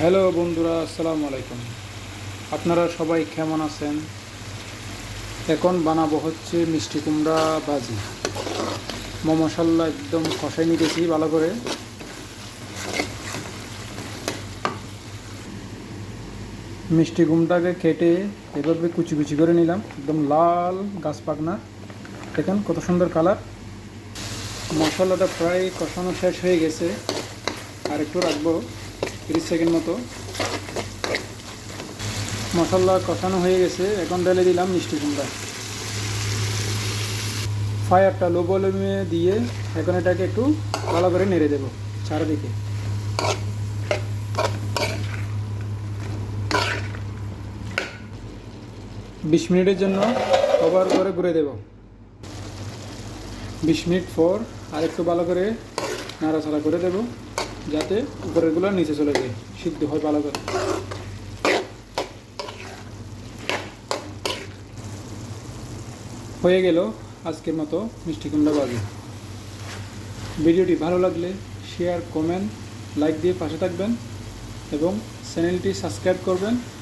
Hello বন্ধুরা, আসসালামু আলাইকুম। আপনারা সবাই কেমন আছেন? এখন বানাবো হচ্ছে মিষ্টি কুমড়া ভাজি। মশাল্লা একদম কষাই নিতেছি ভালো করে। মিষ্টি কুমড়াকে কেটে এভাবে কুচি কুচি করে নিলাম, একদম লাল গাছ দেখেন কত সুন্দর কালার। মশলাটা প্রায় কষানো শেষ হয়ে গেছে। আর একটু রাখব। তিরিশ সেকেন্ড মতো। মশলা কষানো হয়ে গেছে, এখন ঢেলে দিলাম মিষ্টি কুমড়া। ফায়ারটা লো ভলিউমে দিয়ে এখন এটাকে একটু ভালো করে নেড়ে দেবো, চারিদিকে। বিশ মিনিটের জন্য কভার করে ঘুরে দেব। বিশ মিনিট পর আর একটু ভালো করে নাড়াচাড়া করে দেব। যাতে উপরের উপরেরগুলো নিচে চলে যায়, সিদ্ধ হয় ভালো করে। হয়ে গেল আজকের মতো মিষ্টি কুমড়া বাজি। ভিডিওটি ভালো লাগলে শেয়ার কমেন্ট লাইক দিয়ে পাশে থাকবেন এবং চ্যানেলটি সাবস্ক্রাইব করবেন।